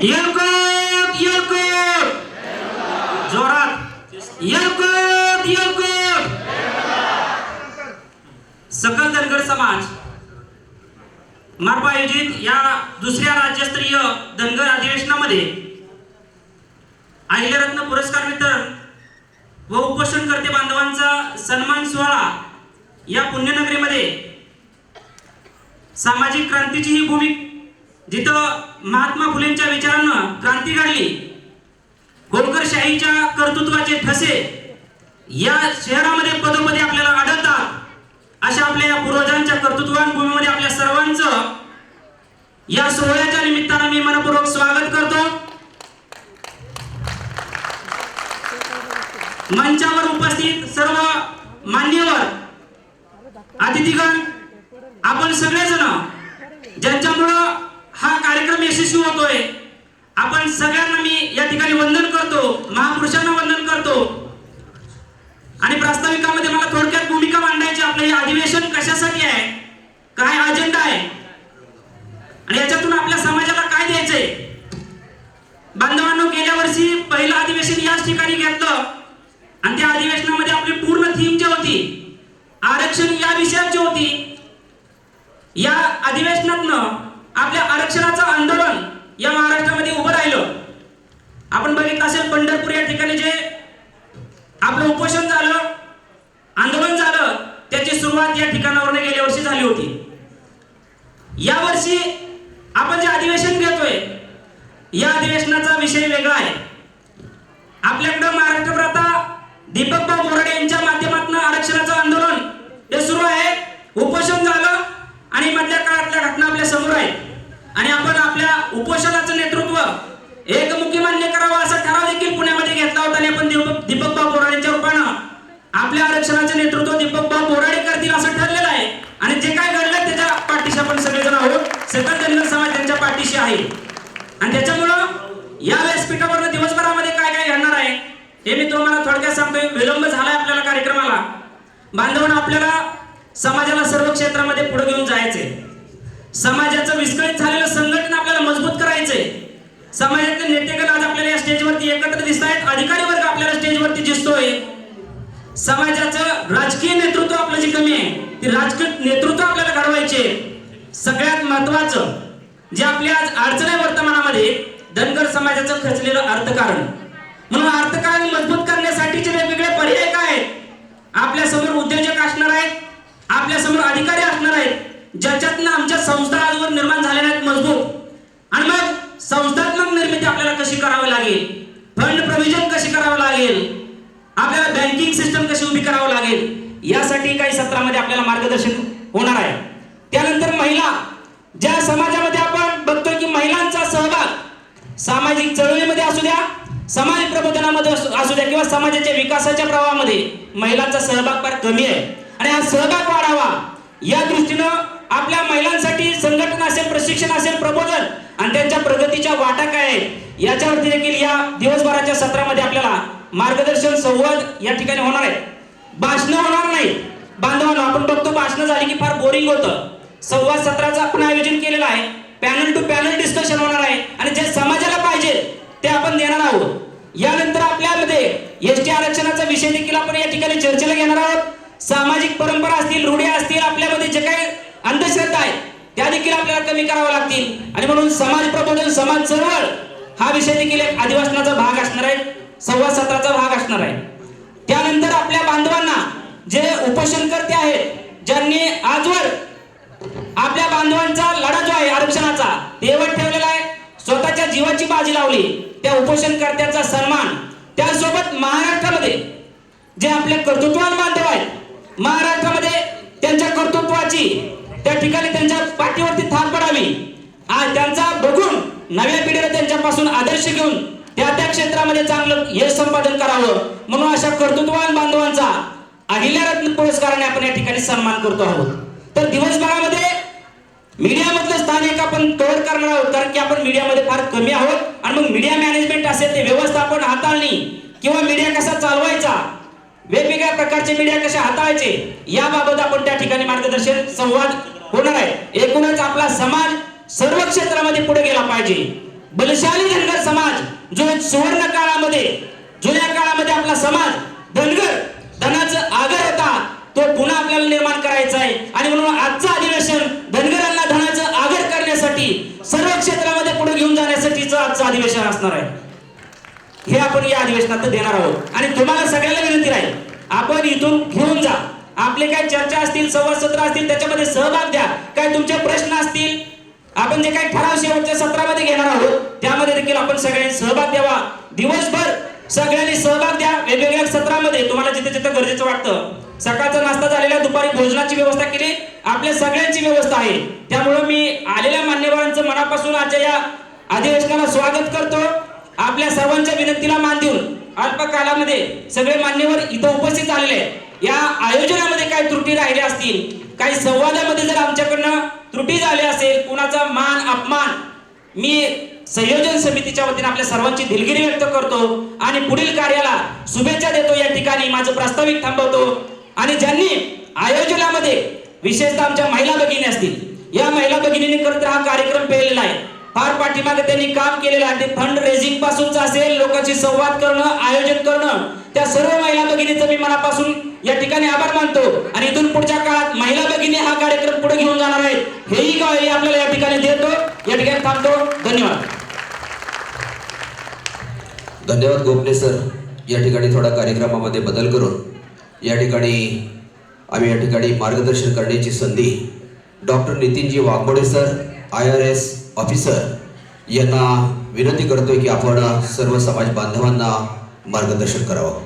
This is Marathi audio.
येलकोट येलकोट जोरात. येलकोट येलकोट सकल धनगर समाज. मार्फत आयोजित या दुसऱ्या राज्यस्तरीय धनगर अधिवेशनामध्ये अहिल्यारत्न पुरस्कार वितरण व उपोषणकर्ते बांधवांचा सन्मान सोहळा या पुण्यनगरीमध्ये सामाजिक क्रांतीची ही भूमिका जिथं महात्मा फुलेंच्या विचारानं क्रांती घडली होळकरशाहीच्या कर्तृत्वाचे ठसे या शहरामध्ये पदोपदी आपल्याला आढळतात. अशा आपल्या या पूर्वजांच्या कर्तृत्वान भूमीमध्ये आपल्या सर्वांचं या सोहळ्याच्या निमित्तानं मी मनपूर्वक स्वागत करतो. मंचावर उपस्थित सर्व मान्यवर अतिथीगण आपण सगळेजण ज्यांच्यामुळं हा कार्यक्रम यशस्वी होतोय. आपण सगळ्यांना मी या ठिकाणी वंदन करतो महापुरुषांना वंदन करतो. आणि प्रास्ताविकामध्ये मला थोडक्यात भूमिका मांडायची आपलं हे अधिवेशन कशासाठी आहे? काय अजेंडा आहे? आणि याच्यातून आपल्या समाजाला काय द्यायचंय? बांधवांनो गेल्या वर्षी पहिलं अधिवेशन याच ठिकाणी घेतलं. आणि त्या अधिवेशनामध्ये आपली पूर्ण थीम जी होती आरक्षण या विषयाची होती या अधिवेशनातनं आपल्या आरक्षणाचं आंदोलन या महाराष्ट्रामध्ये उभं राहिलं. आपण बघितलं असेल पंढरपूर या ठिकाणी जे आपलं उपोषण झालं आंदोलन झालं त्याची सुरुवात या ठिकाणावरून गेल्या वर्षी झाली होती. या वर्षी आपण जे अधिवेशन घेतोय या अधिवेशनाचा विषय वेगळा आहे. आपल्याकडं महाराष्ट्र प्रथा दीपकभाऊ बोराडे यांच्या माध्यमातून आरक्षणाचं आंदोलन हे सुरू आहे. उपोषण झालं आणि मधल्या काळातल्या घटना आपल्यासमोर आहेत. आणि आपण आपल्या उपोषणाचं नेतृत्व एकमुखी मान्य करावं असा ठराव देखील पुण्यामध्ये घेतला होता आणि आपण दीपक बाब बोराडेच्या रूपानं आपल्या आरक्षणाचे नेतृत्व दीपकभाऊ बोराडे करतील असं ठरलेलं आहे. आणि जे काय घडलं त्याच्या पाठीशी आपण सगळेजण आहोत. सकल धनगर समाज त्यांच्या पाठीशी आहे. आणि त्याच्यामुळं या व्यासपीठावर दिवसभरामध्ये काय काय घडणार आहे हे मी तुम्हाला थोडक्यात सांगतोय. विलंब झालाय आपल्याला कार्यक्रमाला. बांधवांना आपल्याला समाजाला सर्व क्षेत्रामध्ये पुढे घेऊन जायचंय. समाजाचं विस्कळीत झालेलं संघटन आपल्याला मजबूत करायचंय. समाजातले नेतेगण आज आपल्याला या स्टेजवरती एकत्र दिसत आहेत अधिकारी वर्ग आपल्याला स्टेजवरती दिसतोय. समाजाचं राजकीय नेतृत्व आपलं जे कमी आहे ते राजकीय नेतृत्व आपल्याला घडवायचे सगळ्यात महत्वाचं जे आपल्या आज अडचण आहे वर्तमानामध्ये धनगर समाजाचं खचलेलं अर्थकारण. म्हणून अर्थकारण मजबूत करण्यासाठीचे वेगवेगळे पर्याय काय आहेत? आपल्यासमोर उद्योजक असणार आहेत आपल्यासमोर अधिकारी असणार आहेत. ज्याच्यातनं आमच्या संस्था आजवर निर्माण झालेल्या आहेत मजबूत आणि मग संस्थात्मक निर्मिती आपल्याला कशी करावी लागेल? फंड प्रोव्हिजन कशी करावं लागेल? आपल्याला बँकिंग सिस्टम कशी उभी करावं लागेल? यासाठी काही सत्रामध्ये आपल्याला मार्गदर्शन होणार आहे. त्यानंतर महिला ज्या समाजामध्ये आपण बघतोय की महिलांचा सहभाग सामाजिक चळवळीमध्ये असू द्या समाज प्रबोधनामध्ये असू असू द्या किंवा समाजाच्या विकासाच्या प्रवाहामध्ये महिलांचा सहभाग फार कमी आहे. आणि हा सहभाग वाढावा या दृष्टीनं आपल्या महिलांसाठी संघटना असेल प्रशिक्षण असेल प्रबोधन आणि त्यांच्या प्रगतीच्या वाटा काय आहेत याच्यावरती देखील या दिवसभराच्या सत्रामध्ये आपल्याला मार्गदर्शन संवाद या ठिकाणी होणार आहे. भाषण होणार नाही. बांधवांनो आपण बघतो भाषण झाली की फार बोरिंग होतं. संवाद सत्राचं आपण आयोजन केलेलं आहे. पॅनल टू पॅनल डिस्कशन होणार आहे. आणि जे समाजाला पाहिजे ते आपण देणार आहोत. यानंतर आपल्यामध्ये एस टी आरक्षणाचा विषय देखील आपण या ठिकाणी चर्चेला घेणार आहोत. सामाजिक परंपरा असतील रूढी असतील आपल्यामध्ये जे काही अंधश्रद्धा आहेत त्या देखील आपल्याला कमी कराव्या लागतील. आणि म्हणून समाज प्रबोधन समाज चळवळ हा विषय देखील एक अधिवासनाचा भाग असणार आहे. संवाद सत्राचा भाग असणार आहे. त्यानंतर आपल्या बांधवांना जे उपोषणकर्ते आहेत ज्यांनी आजवर आपल्या बांधवांचा लढा जो आहे आरक्षणाचा तेवट ठेवलेला आहे. स्वतःच्या जीवाची बाजी लावली. त्या उपोषणकर्त्यांचा सन्मान. त्यासोबत महाराष्ट्रामध्ये जे आपले कर्तृत्वान बांधव आहेत महाराष्ट्रामध्ये त्यांच्या कर्तृत्वाची त्या ठिकाणी त्यांच्या पाठीवरती थाप पडावी. आणि त्यांचा बघून नव्या पिढीला त्यांच्यापासून आदर्श घेऊन त्या त्या क्षेत्रामध्ये चांगलं यश संपादन करावं. म्हणून अशा कर्तृत्ववान बांधवांचा अहिल्यारत्न पुरस्काराने आपण या ठिकाणी सन्मान करतो आहोत. तर दिवसभरामध्ये मीडियामधलं स्थान एक आपण कव्हर करणार आहोत कारण की आपण मीडियामध्ये फार कमी आहोत. आणि मग मीडिया मॅनेजमेंट असेल ते व्यवस्थापन हाताळणी किंवा मीडिया कसा चालवायचा वेगवेगळ्या प्रकारचे मीडिया कसे हाताळायचे याबाबत आपण त्या ठिकाणी मार्गदर्शन संवाद होणार आहे एकूणच आपला समाज सर्व क्षेत्रामध्ये पुढे गेला पाहिजे. बलशाली धनगर समाज जो सुवर्ण काळामध्ये जुन्या काळामध्ये आपला समाज धनगर धनाचं आगर होता तो पुन्हा आपल्याला निर्माण करायचा आहे. आणि म्हणून आजचं अधिवेशन धनगरांना धनाचं आगर करण्यासाठी सर्व क्षेत्रामध्ये पुढे घेऊन जाण्यासाठीच आजचं अधिवेशन असणार आहे. हे आपण या अधिवेशनात देणार आहोत. आणि तुम्हाला सगळ्याला विनंती राहील आपण इथून घेऊन जा. आपले काय चर्चा असतील संवाद सत्र असतील त्याच्यामध्ये सहभाग द्या. काय तुमचे प्रश्न असतील आपण जे काही ठराव शेवटच्या सत्रामध्ये घेणार आहोत त्यामध्ये देखील आपण सगळ्यांनी सहभाग द्यावा. दिवसभर सगळ्यांनी सहभाग द्या. वेगवेगळ्या सत्रामध्ये तुम्हाला जिथे जिथे गरजेचं वाटतं. सकाळचा नाश्ता झालेला दुपारी भोजनाची व्यवस्था केली आपल्या सगळ्यांची व्यवस्था आहे. त्यामुळं मी आलेल्या मान्यवरांचं मनापासून आजच्या या अधिवेशनाला स्वागत करतो. आपल्या सर्वांच्या विनंतीला मान देऊन अल्प कालामध्ये सगळे मान्यवर इथं उपस्थित झालेले आहेत. या आयोजनामध्ये काही त्रुटी राहिल्या असतील काही संवादामध्ये जर आमच्याकडनं त्रुटी झाली असेल कुणाचा मान अपमान मी संयोजन समितीच्या वतीने आपल्या सर्वांची दिलगिरी व्यक्त करतो आणि पुढील कार्याला शुभेच्छा देतो या ठिकाणी. माझं प्रास्ताविक थांबवतो. आणि ज्यांनी आयोजनामध्ये विशेषतः आमच्या महिला भगिनी असतील या महिला भगिनींनी तर हा कार्यक्रम पेरलेला आहे. फार पाठीमागे त्यांनी काम केलेलं आहे. ते फंड रेझिंग पासूनच असेल लोकांशी संवाद करणं आयोजन करणं त्या सर्व महिला भगिनीचं मी मनापासून या ठिकाणी आभार मानतो. आणि इथून पुढच्या काळात महिला भगिनी हा कार्यक्रम पुढे घेऊन जाणार आहेत. हेही गाव आपल्याला या ठिकाणी देतो. या ठिकाणी थांबतो. धन्यवाद. धन्यवाद गोपने सर. या ठिकाणी थोडा कार्यक्रमामध्ये बदल करून या ठिकाणी आम्ही या ठिकाणी मार्गदर्शन करण्याची संधी doctor Nitinji Waghmode sir I R S officer यांना विनंती करतोय की आपण सर्व समाज बांधवांना मार्गदर्शन करावं.